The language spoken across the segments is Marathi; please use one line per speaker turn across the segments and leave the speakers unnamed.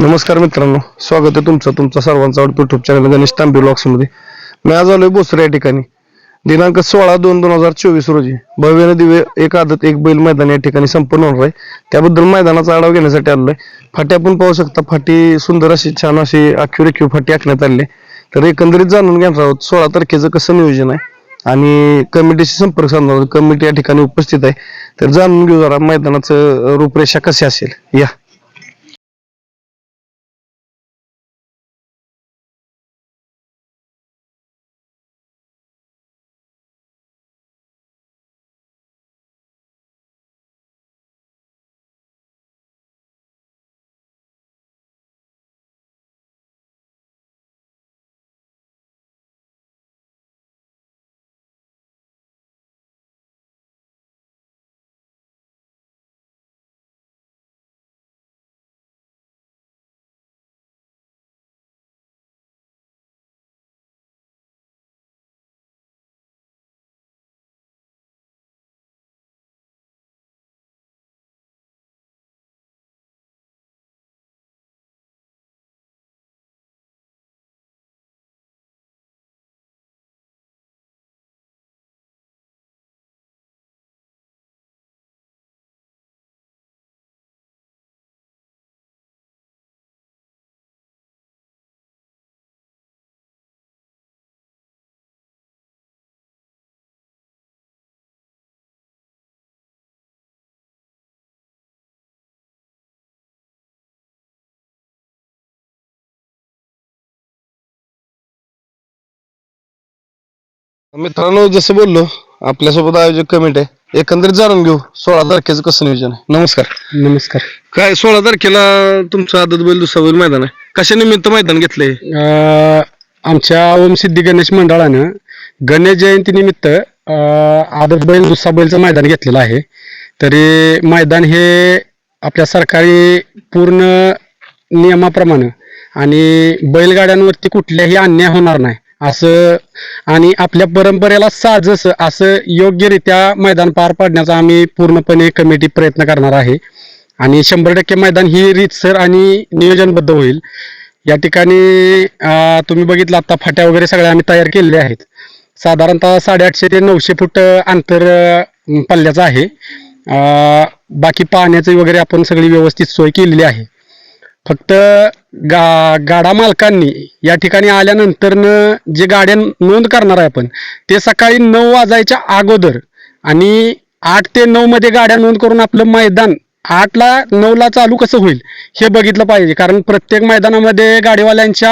नमस्कार मित्रांनो स्वागत आहे तुमचं तुमचा सर्वांचा आवडतो युट्यूब चॅनल गणेश तांबे मध्ये. मी आज आलोय बोसरे या ठिकाणी. दिनांक सोळा दोन दोन हजार चोवीस रोजी भव्य दिव्य एक आदत एक बैल मैदान या ठिकाणी संपन्न होणार आहे. त्याबद्दल मैदानाचा आढावा घेण्यासाठी आलोय. फाटी आपण पाहू शकता फाटी सुंदर अशी छान अशी आखीव रेखीव फाटी आखण्यात आली आहे. तर एकंदरीत जाणून घेणार आहोत सोळा तारखेचं कसं नियोजन आहे आणि कमिटीशी संपर्क साधणार कमिटी या ठिकाणी उपस्थित आहे. तर जाणून घेऊ जरा मैदानाचं रूपरेषा कशी असेल. या. मित्रांनो जसं बोललो आपल्यासोबत आयोजक कमिटी आहे. एकंदरीत जाणून घेऊ सोळा तारखेचं कसं नियोजन आहे? नमस्कार.
नमस्कार.
काय सोळा तारखेला तुमचं आदत बैल दुसरा बैल मैदान आहे. कशा निमित्त मैदान घेतलंय?
अं, आमच्या ओम सिद्धी गणेश मंडळानं गणेश जयंतीनिमित्त अं, आदत बैल दुसरा बैलचं मैदान घेतलेलं आहे. तरी मैदान हे आपल्या सरकारी पूर्ण नियमाप्रमाणे आणि बैलगाड्यांवरती कुठल्याही अन्याय होणार नाही. असं आणि आपल्या परंपरेला साजस असं योग्यरित्या मैदान पार पाडण्याचा आम्ही पूर्णपणे कमिटी प्रयत्न करणार आहे. आणि शंभर टक्के मैदान ही रीतसर आणि नियोजनबद्ध होईल. या ठिकाणी तुम्ही बघितलं आता फाट्या वगैरे सगळ्या आम्ही तयार केलेल्या आहेत. साधारणतः साडेआठशे ते नऊशे फूट अंतर पल्ल्याचं आहे. बाकी पाण्याची वगैरे आपण सगळी व्यवस्थित सोय केलेली आहे. फक्त गा गाडा मालकांनी या ठिकाणी आल्यानंतरनं जे गाड्या नोंद करणार आहे आपण ते सकाळी नऊ वाजायच्या अगोदर आणि आठ ते नऊ मध्ये गाड्या नोंद करून आपलं मैदान आठला नऊला चालू कसं होईल हे बघितलं पाहिजे. कारण प्रत्येक मैदानामध्ये गाडीवाल्यांच्या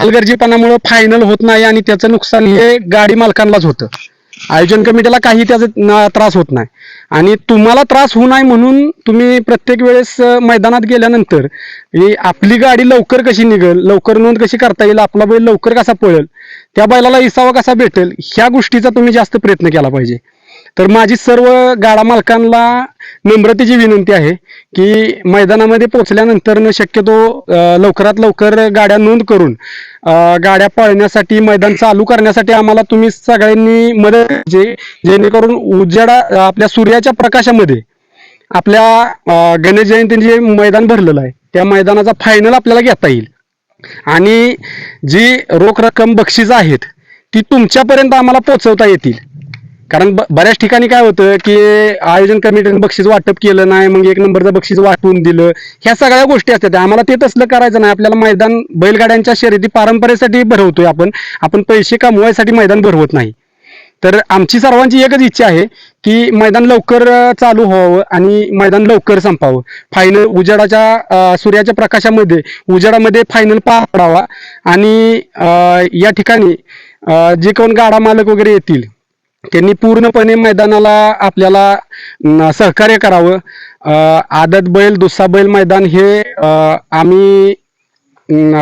हलगर्जीपणामुळे फायनल होत नाही आणि त्याचं नुकसान हे गाडी मालकांनाच होतं. आयोजन कमिटीला काही त्याचा त्रास होत नाही. आणि तुम्हाला त्रास होऊ नये म्हणून तुम्ही प्रत्येक वेळेस मैदानात गेल्यानंतर आपली गाडी लवकर कशी निघेल लवकर नोंद कशी करता येईल आपला बैल लवकर कसा पळेल त्या बैलाला इसावा कसा भेटेल ह्या गोष्टीचा तुम्ही जास्त प्रयत्न केला पाहिजे. तर माझी सर्व गाडा मालकांना नम्रतेची विनंती आहे की मैदानामध्ये पोहोचल्यानंतर न शक्यतो लवकरात लवकर गाड्या नोंद करून गाड्या पळण्यासाठी मैदान चालू करण्यासाठी आम्हाला तुम्ही सगळ्यांनी मदत जे जेणेकरून उजेडा आपल्या सूर्याच्या प्रकाशामध्ये आपल्या गणेश जयंतीने जे मैदान भरलेलं आहे त्या मैदानाचा फायनल आपल्याला घेता येईल. आणि जी रोख रक्कम बक्षीस आहेत ती तुमच्यापर्यंत आम्हाला पोहोचवता येतील. कारण बऱ्याच ठिकाणी काय होतं की आयोजन कमिटीने बक्षीस वाटप केलं नाही मग एक नंबरचं बक्षीस वाटून दिलं. ह्या सगळ्या गोष्टी असतात. आम्हाला ते तसलं करायचं नाही. आपल्याला मैदान बैलगाड्यांच्या शर्यती पारंपरेसाठी भरवतोय आपण. आपण पैसे कमवायसाठी मैदान भरवत नाही. तर आमची सर्वांची एकच इच्छा आहे की मैदान लवकर चालू व्हावं आणि मैदान लवकर संपावं. फायनल उजेडाच्या सूर्याच्या प्रकाशामध्ये उजेडामध्ये फायनल पार पडावा आणि या ठिकाणी जे कोण गाडा मालक वगैरे येतील त्यांनी पूर्णपणे मैदानाला आपल्याला सहकार्य करावं. आदत बैल दुसरा बैल मैदान हे आम्ही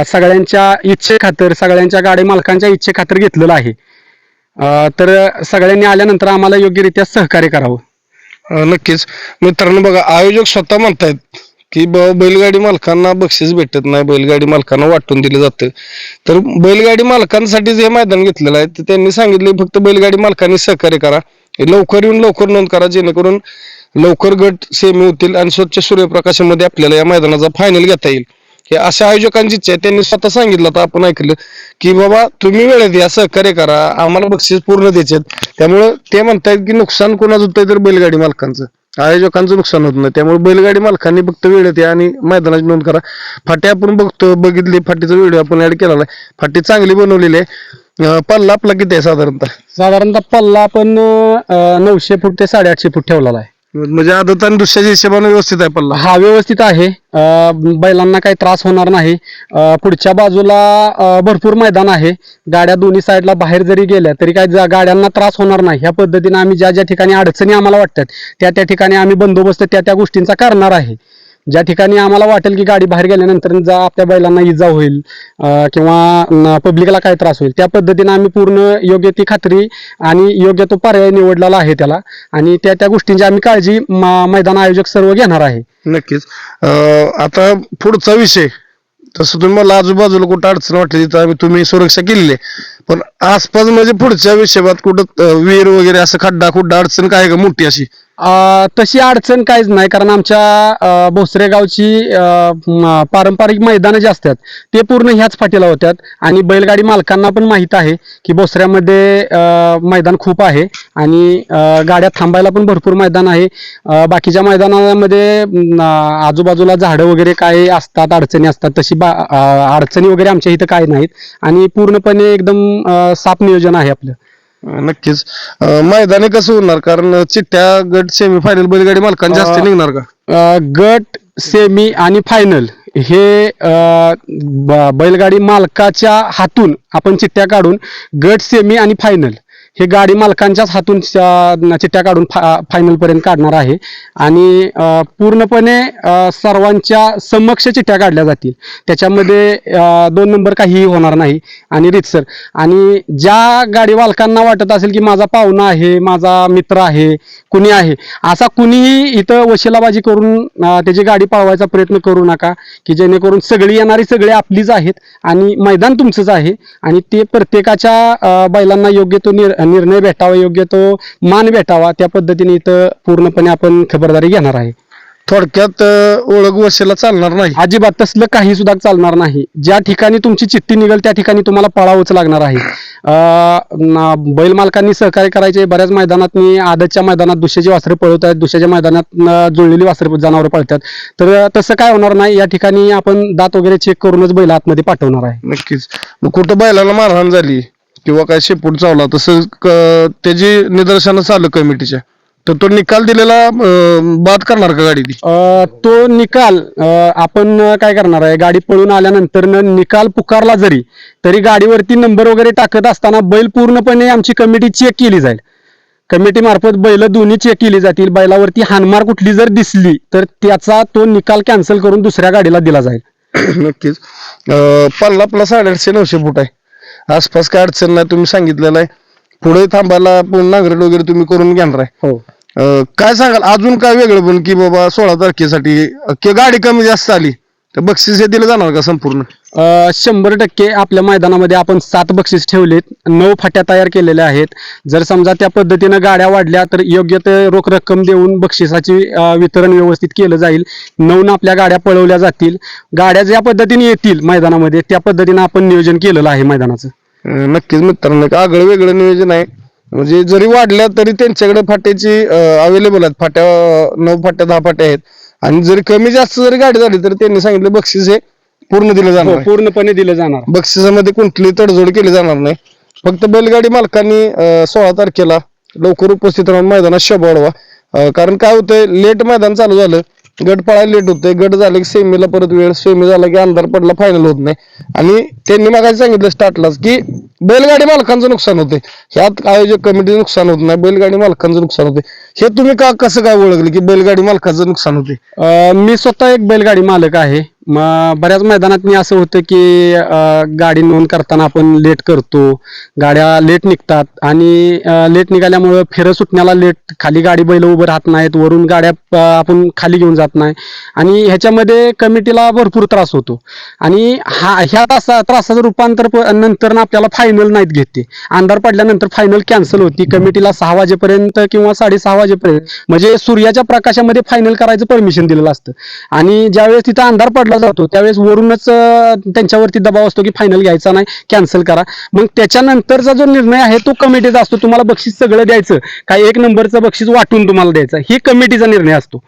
सगळ्यांच्या इच्छेखातर सगळ्यांच्या गाडी मालकांच्या इच्छेखातर घेतलेलं आहे. तर सगळ्यांनी आल्यानंतर आम्हाला योग्यरित्या सहकार्य करावं.
नक्कीच. मित्रांनो बघा आयोजक स्वतः म्हणतायत की बाबा बैलगाडी मालकांना बक्षीस भेटत नाही बैलगाडी मालकांना वाटून दिलं जातं. तर बैलगाडी मालकांसाठीच हे मैदान घेतलेलं आहे तर त्यांनी सांगितले फक्त बैलगाडी मालकांनी सहकार्य करा. लवकर येऊन लवकर नोंद करा जेणेकरून लवकर गट सेमी होतील आणि स्वच्छ सूर्यप्रकाशामध्ये आपल्याला या मैदानाचा फायनल घेता येईल. हे अशा आयोजकांची इच्छा आहे. त्यांनी स्वतः सांगितलं तर आपण ऐकलं की बाबा तुम्ही वेळेत या सहकार्य करा आम्हाला बक्षीस पूर्ण द्यायचे त्यामुळे ते म्हणतायत की नुकसान कोणाचं होतंय तर बैलगाडी मालकांचं. आयोजकांचं नुकसान होत नाही. त्यामुळे बैलगाडी मालकांनी फक्त वेळ येते आणि मैदानाची नोंद करा. फाटी आपण बघतो बघितली फाटीचा व्हिडिओ आपण ऍड केलेला आहे. फाटी चांगली बनवलेली आहे. पल्ला आपला किती आहे साधारणतः?
साधारणतः पल्ला आपण अं, नऊशे फूट ते साडेआठशे फूट ठेवलेला आहे.
म्हणजे आदत आणि दुसऱ्याच्या हिशोबाने व्यवस्थित आहे पल्ला.
हा व्यवस्थित आहे. अं, बैलांना काही त्रास होणार नाही. अं, पुढच्या बाजूला अं, भरपूर मैदान आहे. गाड्या दोन्ही साईडला बाहेर जरी गेल्या तरी काही जा- गाड्यांना त्रास होणार नाही. ह्या पद्धतीने आम्ही ज्या ज्या ठिकाणी अडचणी आम्हाला वाटतात त्या त्या ठिकाणी आम्ही बंदोबस्त त्या त्या गोष्टींचा करणार आहे. ज्या ठिकाणी आम्हाला वाटेल की गाडी बाहेर गेल्यानंतर जा आपल्या बैलांना इजा होईल किंवा पब्लिकला काय त्रास होईल त्या पद्धतीने आम्ही पूर्ण योग्य ती खात्री आणि योग्य तो पर्याय निवडलेला आहे त्याला. आणि त्या त्या गोष्टींची आम्ही काळजी मैदान आयोजक सर्व घेणार आहे.
नक्कीच. आता पुढचा विषय तसं तुम्ही मला आजूबाजूला कुठं अडचण वाटली तिथं आम्ही तुम्ही सुरक्षा केलेली आहे. पण आसपास म्हणजे पुढच्या विषयात कुठं विहीर वगैरे असं खड्डा खुड्डा अडचण काय का? मोठी अशी?
तशी अडचण काहीच नाही कारण आमच्या भोसरे गावची पारंपरिक मैदानं जे असतात ते पूर्ण ह्याच फाटीला होत्यात. आणि बैलगाडी मालकांना पण माहीत आहे की भोसऱ्यामध्ये मैदान खूप आहे आणि गाड्या थांबायला पण भरपूर मैदान आहे. बाकीच्या मैदानामध्ये आजूबाजूला झाडं वगैरे काय असतात अडचणी असतात तशी बा अडचणी वगैरे आमच्या इथं काय नाहीत. आणि पूर्णपणे एकदम साप नियोजन आहे आपलं.
नक्कीच. अं, मैदानी कसं होणार? कारण चिठ्ठ्या गट सेमी फायनल बैलगाडी मालकांची जास्त
अं,
निघणार का?
अ, गट सेमी आणि फायनल हे अ, ब- बैलगाडी मालकाच्या हातून आपण चिठ्ठ्या काढून गट सेमी आणि फायनल हे गाडी मालकांच्याच हातून चिठ्ठ्या काढून फा फायनलपर्यंत काढणार आहे. आणि पूर्णपणे सर्वांच्या समक्ष चिठ्ठ्या काढल्या जातील. त्याच्यामध्ये दोन नंबर काहीही होणार नाही. आणि रितसर आणि ज्या गाडी मालकांना वाटत असेल की माझा पाहुणा आहे माझा मित्र आहे कुणी आहे असा कुणीही इथं वशिलाबाजी करून त्याची गाडी पळवायचा प्रयत्न करू नका की जेणेकरून सगळी येणारी सगळे आपलीच आहेत आणि मैदान तुमचंच आहे. आणि ते प्रत्येकाच्या बैलांना योग्य तो निर निर्णय भेटावा योग्य तो मान भेटावा त्या पद्धतीने इथं पूर्णपणे आपण खबरदारी घेणार आहे.
थोडक्यात ओळख वशेला चालणार नाही.
अजिबात तसलं काही सुद्धा चालणार नाही. ज्या ठिकाणी तुमची चिठ्ठी निघेल त्या ठिकाणी तुम्हाला पळावंच लागणार आहे. बैल मालकांनी सहकार्य करायचे बऱ्याच मैदानात मी आदतच्या मैदानात दुसऱ्याची वासरं पळवत आहेत दुसऱ्याच्या मैदानात जुळलेली वासरं जनावरं पळतात. तर तसं काय होणार नाही या ठिकाणी आपण दात वगैरे चेक करूनच बैल आतमध्ये पाठवणार आहे.
नक्कीच. कुठं बैलाला मारहाण झाली? किंवा काय शेपूट चावला तसं त्याची निदर्शनं चालू कमिटीच्या तर तो निकाल दिलेला बाद करणार का गाडी ती?
निकाल आपण काय करणार आहे गाडी पळून आल्यानंतर न निकाल पुकारला जरी तरी गाडीवरती नंबर वगैरे टाकत असताना बैल पूर्णपणे आमची कमिटी चेक केली जाईल. कमिटी मार्फत बैल दोन्ही चेक केली जातील बैलावरती हानमार कुठली जर दिसली तर त्याचा तो निकाल कॅन्सल करून दुसऱ्या गाडीला दिला जाईल.
नक्कीच. पल्ला आपला साडेआठशे नऊशे फूट आहे. आसपास काय अडचण नाही तुम्ही सांगितलेलं आहे. पुढे थांबायला पुन्हा नांगरट वगैरे तुम्ही करून घेणार आहे.
हो.
अं, काय सांगाल? अजून काय वेगळं पण की बाबा सोळा तारखेसाठी अं, की गाडी कमी जास्त आली तर बक्षीस हे दिलं जाणार का संपूर्ण?
अ, शंभर टक्के आपल्या मैदानामध्ये आपण सात बक्षीस ठेवलेत नऊ फाट्या तयार केलेल्या आहेत. जर समजा त्या पद्धतीनं गाड्या वाढल्या तर योग्य ते रोख रक्कम देऊन बक्षिसाची अ, वितरण व्यवस्थित केलं जाईल. नऊन आपल्या गाड्या पळवल्या जातील. गाड्या ज्या पद्धतीने येतील मैदानामध्ये त्या पद्धतीनं आपण नियोजन केलेलं आहे मैदानाचं.
नक्कीच मित्रांनो आगळं वेगळं नियोजन आहे. म्हणजे जरी वाढल्या तरी त्यांच्याकडे फाट्याची अवेलेबल आहेत. फाट्या नऊ फाट्या दहा फाट्या आहेत. आणि जरी कमी जास्त जरी गाडी झाली तर त्यांनी सांगितलं बक्षीस हे पूर्ण दिलं जाणार
हो,
आहे.
पूर्णपणे दिलं जाणार.
बक्षिसामध्ये कुठली तडजोड केली जाणार नाही. फक्त बैलगाडी मालकांनी अं, सोळा तारखेला लवकर उपस्थित राहून मैदानात शोभा वाढवा. अं, कारण काय होतंय लेट मैदान चालू झालं. गट पळायला लेट होतंय. गट झाले की सेमीला परत वेळ सेमी झाला की अंधार पडला फायनल होत नाही. आणि त्यांनी मग सांगितलं स्टार्टलाच की बैलगाडी मालकांचं नुकसान होते ह्यात आयोजक कमिटीचं नुकसान होत नाही बैलगाडी मालकांचं नुकसान होते हे तुम्ही का कसं काय ओळखलं की बैलगाडी मालकाचं नुकसान होते
मी स्वतः एक बैलगाडी मालक आहे. मग बऱ्याच मैदानात मी असं होतं की गाडी नोंद करताना आपण लेट करतो. गाड्या लेट निघतात आणि लेट निघाल्यामुळं फेरं सुटण्याला लेट खाली गाडी बैल उभं राहत नाहीत वरून गाड्या आपण खाली घेऊन जात नाही. आणि ह्याच्यामध्ये कमिटीला भरपूर त्रास होतो. आणि हा ह्या त्रासा त्रासाचं रूपांतर प- नंतर ना आपल्याला फायनल नाहीत घेते अंधार पडल्यानंतर फायनल कॅन्सल होती. कमिटीला सहा वाजेपर्यंत किंवा साडेसहा वाजेपर्यंत म्हणजे सूर्याच्या प्रकाशामध्ये फायनल करायचं परमिशन दिलेलं असतं. आणि ज्यावेळेस तिथं अंधार पडला जातो त्यावेळेस वरूनच त्यांच्यावरती दबाव असतो की फायनल घ्यायचा नाही कॅन्सल करा. मग त्याच्यानंतरचा जो निर्णय आहे तो कमिटीचा असतो. तुम्हाला बक्षीस सगळं द्यायचं. काय एक नंबरचं बक्षीस वाटून तुम्हाला द्यायचं. ही कमिटीचा निर्णय असतो.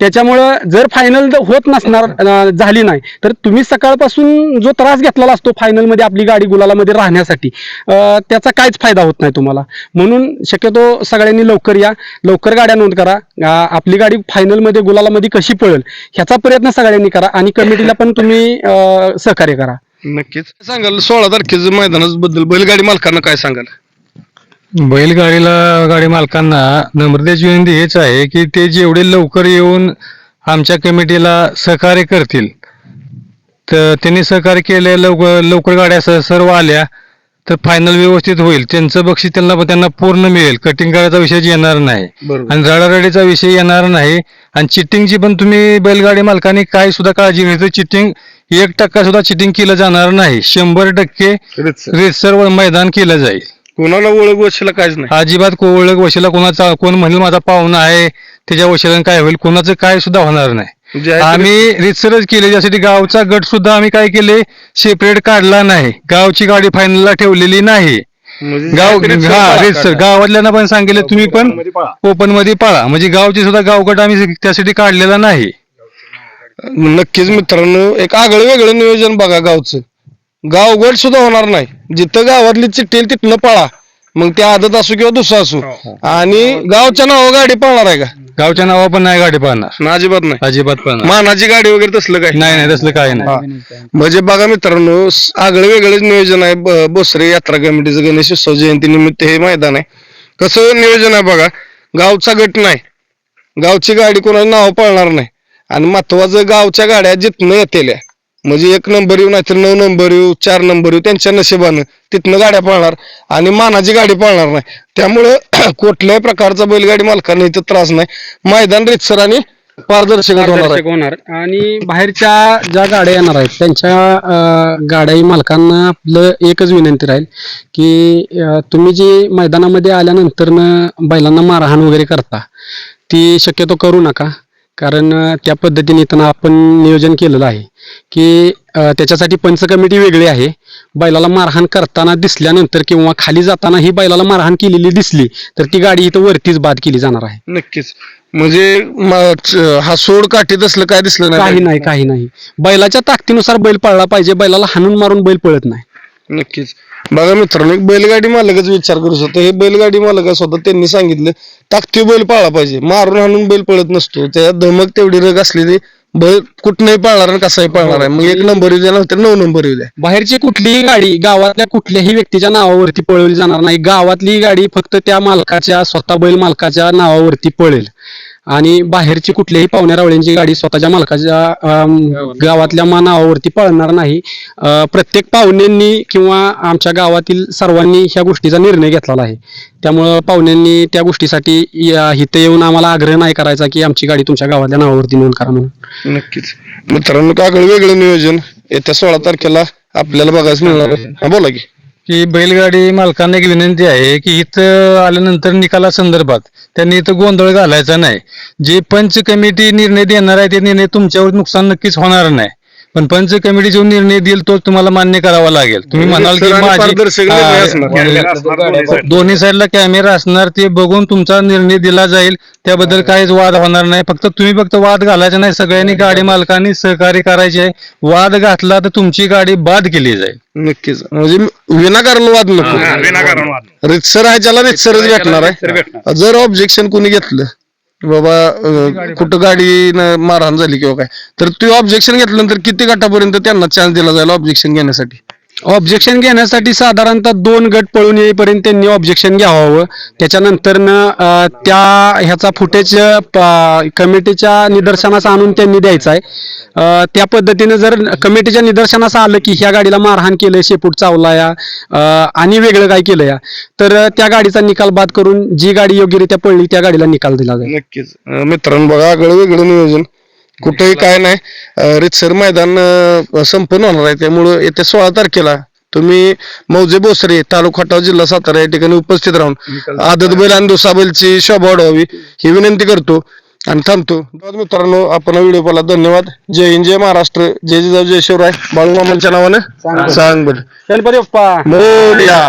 त्याच्यामुळं जर फायनल होत नसणार झाली नाही. तर तुम्ही सकाळपासून जो त्रास घेतलेला असतो फायनलमध्ये आपली गाडी गुलालामध्ये राहण्यासाठी त्याचा काहीच फायदा होत नाही तुम्हाला. म्हणून शक्यतो सगळ्यांनी लवकर या लवकर गाड्या नोंद करा. आपली गाडी फायनलमध्ये गुलालामध्ये कशी पळेल ह्याचा प्रयत्न सगळ्यांनी करा आणि कमिटीला पण तुम्ही सहकार्य करा.
नक्कीच. सांगाल सोळा तारखेचं मैदानाबद्दल बैलगाडी मालकांना काय सांगाल?
बैलगाडीला गाडी मालकांना नम्रतेची विनंती हेच आहे की ते जेवढे लवकर येऊन आमच्या कमिटीला सहकार्य करतील तर त्यांनी सहकार्य केले लवकर लवकर गाड्या सर्व आल्या तर फायनल व्यवस्थित होईल. त्यांचं बक्षीस त्यांना त्यांना पूर्ण मिळेल. कटिंग करायचा विषय येणार नाही. आणि रडारडीचा विषय येणार नाही. आणि चिटिंगची पण तुम्ही बैलगाडी मालकांनी काय सुद्धा काळजी घ्यायचं चिटिंग एक टक्का सुद्धा चिटिंग केलं जाणार नाही. शंभर टक्के सर्व मैदान केलं जाईल.
कोणाला ओळख वशीला काहीच नाही.
अजिबात को ओळख वशिला कोणाचा कोण म्हणेल माझा पाहुणा आहे त्याच्या वशिला काय होईल कोणाचं काय सुद्धा होणार नाही.
जे आहे ते-
आम्ही रितसरच केले त्यासाठी गावचा गट सुद्धा आम्ही काय केले सेपरेट काढला नाही. गावची गाडी फायनलला ठेवलेली नाही.
म्हणजे
गाव
रितसर
हा रितसर. गावातल्यांना पण सांगितले तुम्ही पण ओपनमध्ये पाळा. म्हणजे गावची सुद्धा गावगट आम्ही त्यासाठी काढलेला नाही.
नक्कीच मित्रांनो एक आगळं वेगळं नियोजन बघा गावचं. गावगड सुद्धा होणार नाही. जिथं गावातली चिठ्ठी येईल तिथनं पळा. मग ते आदत असो किंवा दुसरा असो. आणि गावच्या नावा गाडी पळणार आहे का?
गावच्या नावा पण नाही गाडी पाळणार.
ना अजिबात नाही.
अजिबात पाळणार.
मानाची गाडी वगैरे तसलं काय
नाही नाही तसलं काही नाही.
म्हणजे बघा मित्रांनो आगळं वेगळंच नियोजन आहे. ब- बोसरे यात्रा कमिटीचं गणेश उत्सव जयंती निमित्त हे मैदान आहे. कसं नियोजन आहे बघा गावचा गट नाही. गावची गाडी कोणाचं नाव पळणार नाही. आणि महत्वाचं गावच्या गाड्या जिथनं येतेल्या. म्हणजे एक नंबर येऊ नाहीतर नऊ नंबर येऊ चार नंबर येऊ त्यांच्या नशिबानं तिथनं गाड्या पळणार आणि मानाची गाडी पळणार नाही. त्यामुळं कुठल्याही प्रकारचा बैलगाडी मालकांना इथं त्रास नाही. मैदान रितसर आणि पारदर्शक होणार आहे
होणार. आणि बाहेरच्या ज्या गाड्या येणार आहेत त्यांच्या अं, गाड्या मालकांना आपलं एकच विनंती राहील की अं, तुम्ही जी मैदानामध्ये आल्यानंतर बैलांना मारहाण वगैरे करता ती शक्यतो करू नका. कारण त्या पद्धतीने इथं आपण नियोजन केलेलं आहे की त्याच्यासाठी पंच कमिटी वेगळी आहे. बैलाला मारहाण करताना दिसल्यानंतर किंवा खाली जाताना ही बैलाला मारहाण केलेली दिसली तर ती गाडी इथं वरतीच बाद केली जाणार आहे.
नक्कीच. म्हणजे हा सोड काठी असलं काय दिसलं
काही
नाही
नाही काही नाही. बैलाच्या ताकदीनुसार बैल पळला पाहिजे. बैलाला हाणून मारून बैल पळत नाही.
नक्कीच. बघा मित्रांनो एक बैलगाडी मालकच विचार करू शकतो. हे बैलगाडी मालक स्वतः त्यांनी सांगितलं ताकती बैल पाळा पाहिजे. मारून हाणून बैल पळत नसतो. त्या धमक तेवढी रग असलेली बैल कुठनंही पाळणार आणि कसाही पाळणार आहे. मग एक नंबर येऊ द्या नंतर नऊ नंबर येऊ द्या.
बाहेरची कुठलीही गाडी गावातल्या कुठल्याही व्यक्तीच्या नावावरती पळवली जाणार नाही. गावातली गाडी फक्त त्या मालकाच्या स्वतः बैल मालकाच्या नावावरती पळेल. आणि बाहेरची कुठल्याही पाहुण्या रावळ्यांची गाडी स्वतःच्या मालकाच्या गावातल्या मा नावावरती पळणार नाही. प्रत्येक पाहुण्यांनी किंवा आमच्या गावातील सर्वांनी ह्या गोष्टीचा निर्णय घेतलेला आहे. त्यामुळं पाहुण्यांनी त्या गोष्टीसाठी इथे येऊन आम्हाला आग्रह नाही करायचा की आमची गाडी तुमच्या गावातल्या नावावरती नोंद करा म्हणून.
नक्कीच. मित्रांनो कागळ वेगळं नियोजन येत्या सोळा तारखेला आपल्याला बघायला मिळणार बोला की.
की बैलगाडी मालकांना एक विनंती आहे की इथं आल्यानंतर निकाला संदर्भात त्यांनी इथं गोंधळ घालायचा नाही. जे पंच कमिटी निर्णय देणार आहे ते निर्णय तुमच्यावर नुकसान नक्कीच होणार नाही. पण पंच कमिटी जो निर्णय देईल तो तुम्हाला मान्य करावा लागेल. तुम्ही म्हणाल की माझी. हा, दोन्ही साईडला कॅमेरा असणार ते बघून तुमचा निर्णय दिला जाईल. त्याबद्दल काहीच वाद होणार नाही. फक्त तुम्ही फक्त वाद घालायचा नाही. सगळ्यांनी गाडी मालकांनी सहकार्य करायचे. आहे वाद घातला तर तुमची गाडी बाद केली जाईल.
नक्कीच. म्हणजे विनाकारण वाद नको. रितसर आहे ज्याला रितसरच भेटणार आहे. जर ऑब्जेक्शन कोणी घेतलं बाबा अं, कुठं गाडी मारहाण झाली किंवा काय तर ते ऑब्जेक्शन घेतल्यानंतर किती गटापर्यंत त्यांना चान्स दिला जाईल ऑब्जेक्शन घेण्यासाठी?
ऑब्जेक्शन घेण्यासाठी साधारणतः दोन गट पळून येईपर्यंत त्यांनी ऑब्जेक्शन घ्यावं. त्याच्यानंतर त्या ह्याचा फुटेज कमिटीच्या निदर्शनास आणून त्यांनी द्यायचा आहे. त्या पद्धतीने जर कमिटीच्या निदर्शनास आलं की ह्या गाडीला मारहाण केलंय शेपूट चावला या आणि वेगळं काय केलं या तर त्या गाडीचा निकाल बाद करून जी गाडी योग्यरित्या पडली त्या गाडीला निकाल दिला जाईल.
नक्कीच. मित्रांनो बघा वेगळं नियोजन. कुठेही काय नाही. रितसर मैदान अं, संपन्न होणार आहे. त्यामुळं येत्या सोळा तारखेला तुम्ही मौजे बोसरे तालुका खटाव जिल्हा सातारा या ठिकाणी उपस्थित राहून आदत बैल आणि दुसा बैलची शोभा वाढवावी ही विनंती करतो आणि थांबतो. धन्यवाद मित्रांनो आपण व्हिडिओ पाहिला. धन्यवाद. जय हिंद जय महाराष्ट्र. जय जिजाऊ जय शिवराय. बाळूमामांच्या नावानं सांग बरं.
गणपती बाप्पा.
मोरया.